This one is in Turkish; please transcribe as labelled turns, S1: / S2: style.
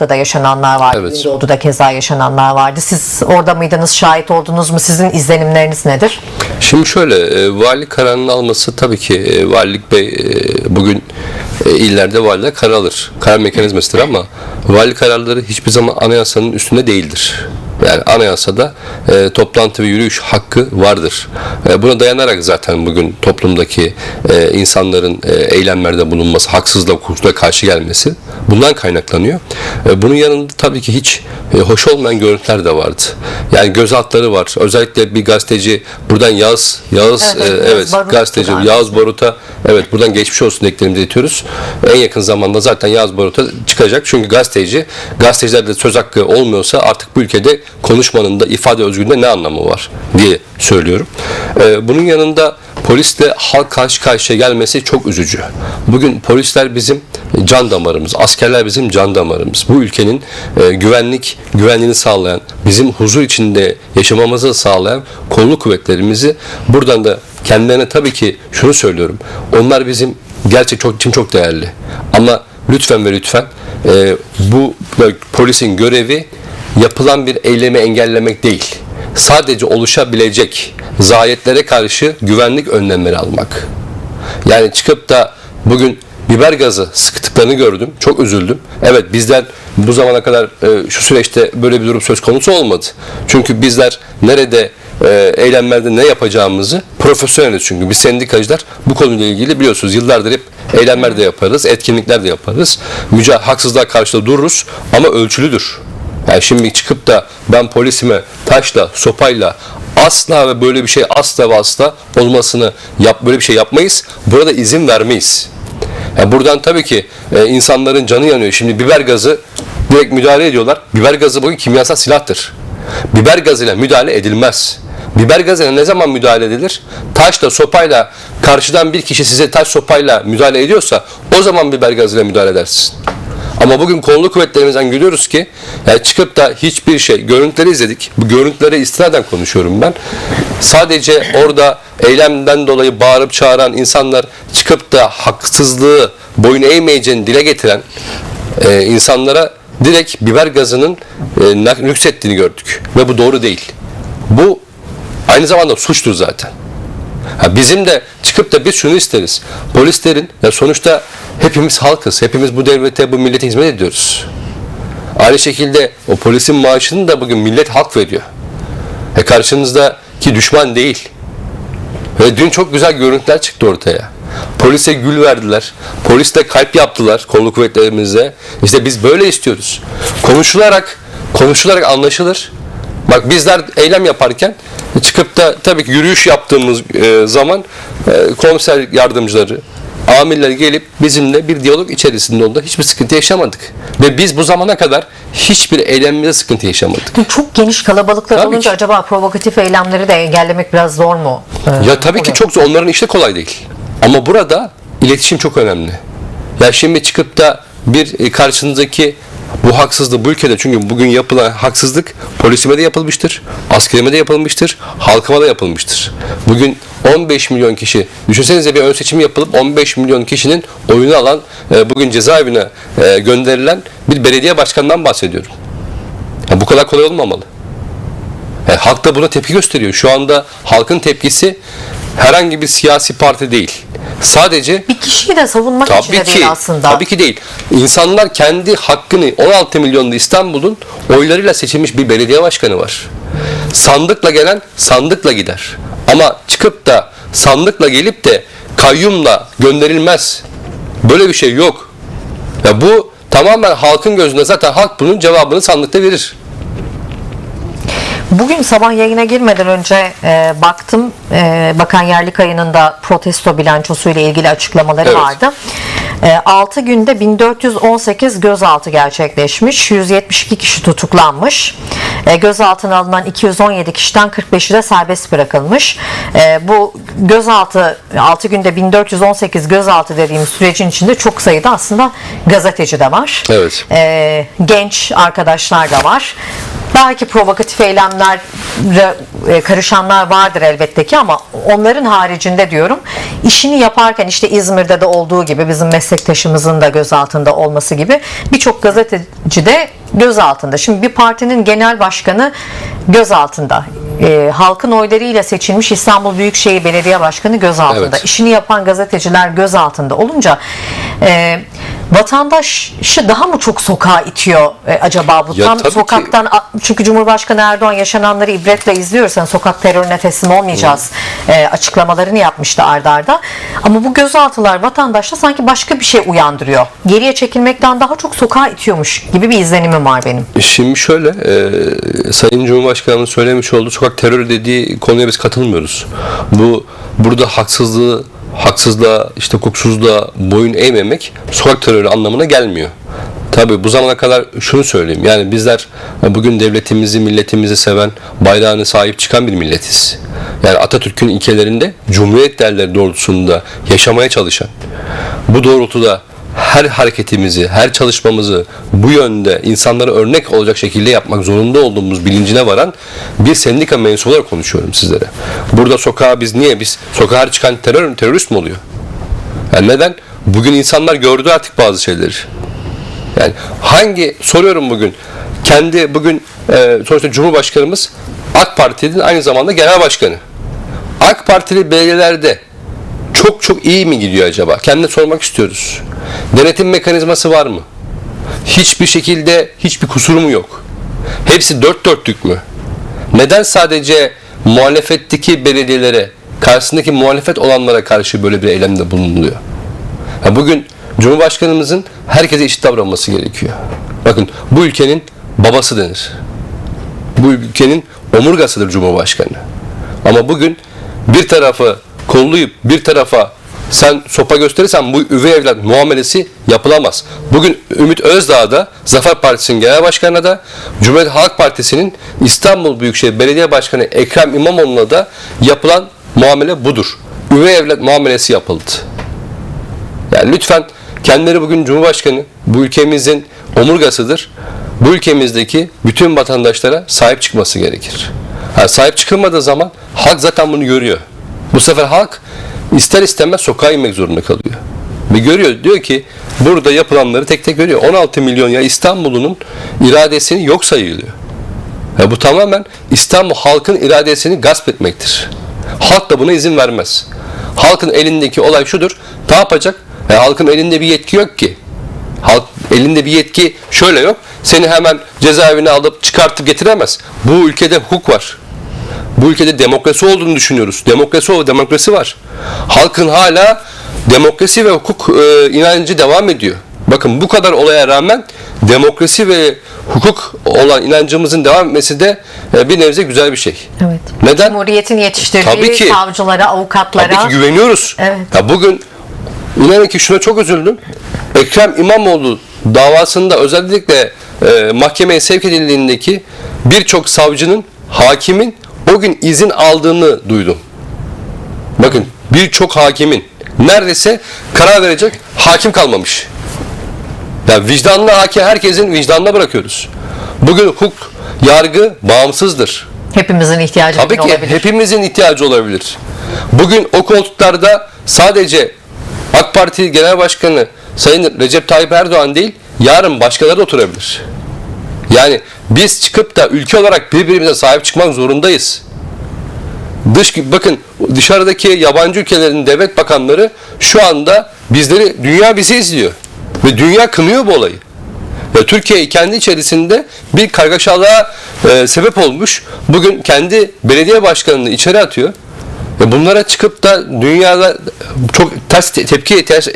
S1: da yaşananlar vardı.
S2: Evet.
S1: Güneydoğu'da keza yaşananlar vardı. Siz orada mıydınız? Şahit oldunuz mu? Sizin izlenimleriniz nedir?
S2: Şimdi şöyle, e, vali kararını alması tabii ki e, valilik bey e, bugün e, illerde valiler karar alır. Karar mekanizmasıdır ama vali kararları hiçbir zaman anayasanın üstünde değildir. Yani anayasada e, toplantı ve yürüyüş hakkı vardır. E, buna dayanarak zaten bugün toplumdaki e, insanların e, eylemlerde bulunması, haksızlığa, hukuksuzluğa karşı gelmesi bundan kaynaklanıyor. E, bunun yanında tabii ki hiç e, hoş olmayan görüntüler de vardı. Yani gözaltları var. Özellikle bir gazeteci buradan Yağız, Yağız
S1: Evet,
S2: evet,
S1: evet, Barut'tu
S2: gazeteci. Yağız Barut'a evet buradan geçmiş olsun dileklerimizi iletiyoruz. En yakın zamanda zaten Yağız Barut'a çıkacak. Çünkü gazeteci, gazetecilerde söz hakkı olmuyorsa artık bu ülkede konuşmanın da ifade özgürlüğünde ne anlamı var diye söylüyorum. Ee, bunun yanında polisle halk karşı karşıya gelmesi çok üzücü. Bugün polisler bizim can damarımız, askerler bizim can damarımız. Bu ülkenin e, güvenlik, güvenliğini sağlayan, bizim huzur içinde yaşamamızı sağlayan kolluk kuvvetlerimizi buradan da kendilerine tabii ki şunu söylüyorum. Onlar bizim gerçek çok için çok değerli. Ama lütfen ve lütfen e, bu polisin görevi yapılan bir eylemi engellemek değil. Sadece oluşabilecek zayiyetlere karşı güvenlik önlemleri almak. Yani çıkıp da bugün biber gazı sıktıklarını gördüm. Çok üzüldüm. Evet bizler bu zamana kadar e, şu süreçte böyle bir durum söz konusu olmadı. Çünkü bizler nerede e, eylemlerde ne yapacağımızı profesyoneliz çünkü biz sendikacılar bu konuyla ilgili biliyorsunuz yıllardır hep eylemler de yaparız, etkinlikler de yaparız. Müca haksızlığa karşı da dururuz ama ölçülüdür. Yani şimdi çıkıp da ben polisime taşla, sopayla asla ve böyle bir şey asla ve asla olmasını yap böyle bir şey yapmayız. Burada izin vermeyiz. Yani buradan tabii ki e, insanların canı yanıyor. Şimdi biber gazı direkt müdahale ediyorlar. Biber gazı bugün kimyasal silahtır. Biber gazıyla müdahale edilmez. Biber gazına ne zaman müdahale edilir? Taşla, sopayla, karşıdan bir kişi size taş sopayla müdahale ediyorsa o zaman biber gazıyla müdahale edersin. Ama bugün kolluk kuvvetlerimizden görüyoruz ki yani çıkıp da hiçbir şey, görüntüleri izledik. Bu görüntülere istinaden konuşuyorum ben. Sadece orada eylemden dolayı bağırıp çağıran insanlar çıkıp da haksızlığı boyun eğmeyeceğini dile getiren e, insanlara direkt biber gazının e, nüksettiğini gördük. Ve bu doğru değil. Bu aynı zamanda suçtur zaten. Ha bizim de çıkıp da biz şunu isteriz. Polislerin ya sonuçta hepimiz halkız. Hepimiz bu devlete, bu millete hizmet ediyoruz. Aynı şekilde o polisin maaşını da bugün millet halk veriyor. E karşınızdaki düşman değil. Ve dün çok güzel görüntüler çıktı ortaya. Polise gül verdiler. Polisle kalp yaptılar kolluk kuvvetlerimize. İşte biz böyle istiyoruz. Konuşularak, konuşularak anlaşılır. Bak bizler eylem yaparken çıkıp da tabii ki yürüyüş yaptığımız e, zaman e, komiser yardımcıları, amirler gelip bizimle bir diyalog içerisinde oldu. Hiçbir sıkıntı yaşamadık. Ve biz bu zamana kadar hiçbir eylemimizde sıkıntı yaşamadık.
S1: Çok geniş kalabalıklar
S2: Tabii
S1: olunca
S2: ki.
S1: acaba provokatif eylemleri de engellemek biraz zor mu? Ee,
S2: Ya tabii ki
S1: oluyor?
S2: çok zor. Onların işi kolay değil. Ama burada iletişim çok önemli. Ya şimdi çıkıp da bir e, karşınızdaki bu haksızlığı bu ülkede çünkü bugün yapılan haksızlık polisime de yapılmıştır, askerime de yapılmıştır, halkıma da yapılmıştır. Bugün 15 milyon kişi, düşünsenize bir ön seçim yapılıp 15 milyon kişinin oyunu alan, e, bugün cezaevine e, gönderilen bir belediye başkanından bahsediyorum. Ya bu kadar kolay olmamalı. Yani halk da buna tepki gösteriyor. Şu anda halkın tepkisi herhangi bir siyasi parti değil. Sadece
S1: Bir kişiyi de savunmak için de
S2: ki
S1: değil aslında.
S2: tabii ki değil. İnsanlar kendi hakkını 16 milyonlu İstanbul'un oylarıyla seçilmiş bir belediye başkanı var. Sandıkla gelen sandıkla gider. Ama çıkıp da sandıkla gelip de kayyumla gönderilmez. Böyle bir şey yok. Ya bu tamamen halkın gözünde zaten halk bunun cevabını sandıkta verir.
S1: Bugün sabah yayına girmeden önce e, baktım e, Bakan Yerlikaya'nın da protesto bilançosu ile ilgili açıklamaları
S2: Evet.
S1: vardı. E, 6 günde 1418 gözaltı gerçekleşmiş. 172 kişi tutuklanmış. E, gözaltına alınan 217 kişiden 45'i de serbest bırakılmış. E, bu gözaltı 6 günde 1418 gözaltı dediğimiz sürecin içinde çok sayıda aslında gazeteci de var.
S2: Evet.
S1: E, genç arkadaşlar da var. Belki provokatif eylemler e, karışanlar vardır elbette ki ama onların haricinde diyorum işini yaparken işte İzmir'de de olduğu gibi bizim meslektaşımızın da gözaltında olması gibi birçok gazeteci de gözaltında. Şimdi bir partinin genel başkanı gözaltında. E, halkın oylarıyla seçilmiş İstanbul Büyükşehir Belediye Başkanı gözaltında.
S2: Evet.
S1: İşini yapan gazeteciler gözaltında olunca e, vatandaşı daha mı çok sokağa itiyor e, acaba bu?
S2: Ya
S1: Tam
S2: tabii
S1: sokaktan çünkü Cumhurbaşkanı Erdoğan yaşananları ibretle izliyoruz. Yani sokak terörüne teslim olmayacağız e, açıklamalarını yapmıştı ardarda. arda. Ama bu gözaltılar vatandaşta sanki başka bir şey uyandırıyor. Geriye çekilmekten daha çok sokağa itiyormuş gibi bir izlenimim var benim.
S2: Şimdi şöyle, e, Sayın Cumhurbaşkanı'nın söylemiş olduğu sokak terörü dediği konuya biz katılmıyoruz. Bu burada haksızlığı, haksızlığa, işte hukuksuzluğa boyun eğmemek sokak terörü anlamına gelmiyor. Tabii bu zamana kadar şunu söyleyeyim. Yani bizler bugün devletimizi, milletimizi seven, bayrağını sahip çıkan bir milletiz. Yani Atatürk'ün ilkelerinde Cumhuriyet değerleri doğrultusunda yaşamaya çalışan, bu doğrultuda her hareketimizi, her çalışmamızı bu yönde insanlara örnek olacak şekilde yapmak zorunda olduğumuz bilincine varan bir sendika mensubu olarak konuşuyorum sizlere. Burada sokağa biz niye biz sokağa çıkan terör terörist mi oluyor? Yani neden? Bugün insanlar gördü artık bazı şeyleri. Yani hangi soruyorum bugün kendi bugün e, sonuçta Cumhurbaşkanımız AK Parti'nin aynı zamanda genel başkanı. AK Partili belediyelerde çok çok iyi mi gidiyor acaba? Kendine sormak istiyoruz. Denetim mekanizması var mı? Hiçbir şekilde hiçbir kusuru mu yok? Hepsi dört dörtlük mü? Neden sadece muhalefetteki belediyelere, karşısındaki muhalefet olanlara karşı böyle bir eylemde bulunuluyor? Ya bugün Cumhurbaşkanımızın herkese eşit davranması gerekiyor. Bakın bu ülkenin babası denir. Bu ülkenin omurgasıdır Cumhurbaşkanı. Ama bugün bir tarafı kollayıp bir tarafa sen sopa gösterirsen bu üvey evlat muamelesi yapılamaz. Bugün Ümit Özdağ da Zafer Partisi'nin genel başkanına da Cumhuriyet Halk Partisi'nin İstanbul Büyükşehir Belediye Başkanı Ekrem İmamoğlu'na da yapılan muamele budur. Üvey evlat muamelesi yapıldı. Yani lütfen kendileri bugün Cumhurbaşkanı bu ülkemizin omurgasıdır. Bu ülkemizdeki bütün vatandaşlara sahip çıkması gerekir. Yani sahip çıkılmadığı zaman halk zaten bunu görüyor. Bu sefer halk ister istemez sokağa inmek zorunda kalıyor. Ve görüyor diyor ki burada yapılanları tek tek görüyor. 16 milyon ya İstanbul'un iradesini yok sayılıyor. Ya bu tamamen İstanbul halkın iradesini gasp etmektir. Halk da buna izin vermez. Halkın elindeki olay şudur. Ne yapacak? Ya halkın elinde bir yetki yok ki. Halk elinde bir yetki şöyle yok. Seni hemen cezaevine alıp çıkartıp getiremez. Bu ülkede hukuk var. Bu ülkede demokrasi olduğunu düşünüyoruz. Demokrasi o demokrasi var. Halkın hala demokrasi ve hukuk e, inancı devam ediyor. Bakın bu kadar olaya rağmen demokrasi ve hukuk olan inancımızın devam etmesi de e, bir nebze güzel bir şey.
S1: Evet.
S2: Neden?
S1: Cumhuriyetin yetiştirdiği
S2: Tabii ki.
S1: savcılara, avukatlara.
S2: Tabii ki güveniyoruz.
S1: Evet.
S2: Ya bugün inanın ki şuna çok üzüldüm. Ekrem İmamoğlu davasında özellikle e, mahkemeye sevk edildiğindeki birçok savcının, hakimin o gün izin aldığını duydum. Bakın birçok hakimin neredeyse karar verecek hakim kalmamış. Ya vicdanlı hakim herkesin vicdanına bırakıyoruz. Bugün hukuk, yargı bağımsızdır.
S1: Hepimizin ihtiyacı
S2: Tabii ki
S1: olabilir.
S2: hepimizin ihtiyacı olabilir. Bugün o koltuklarda sadece AK Parti Genel Başkanı Sayın Recep Tayyip Erdoğan değil, yarın başkaları da oturabilir. Yani biz çıkıp da ülke olarak birbirimize sahip çıkmak zorundayız. Dış bakın dışarıdaki yabancı ülkelerin devlet bakanları şu anda bizleri dünya bizi izliyor ve dünya kınıyor bu olayı. Ve Türkiye kendi içerisinde bir kargaşalığa e, sebep olmuş. Bugün kendi belediye başkanını içeri atıyor. Ve bunlara çıkıp da dünyada çok ters te- tepki ters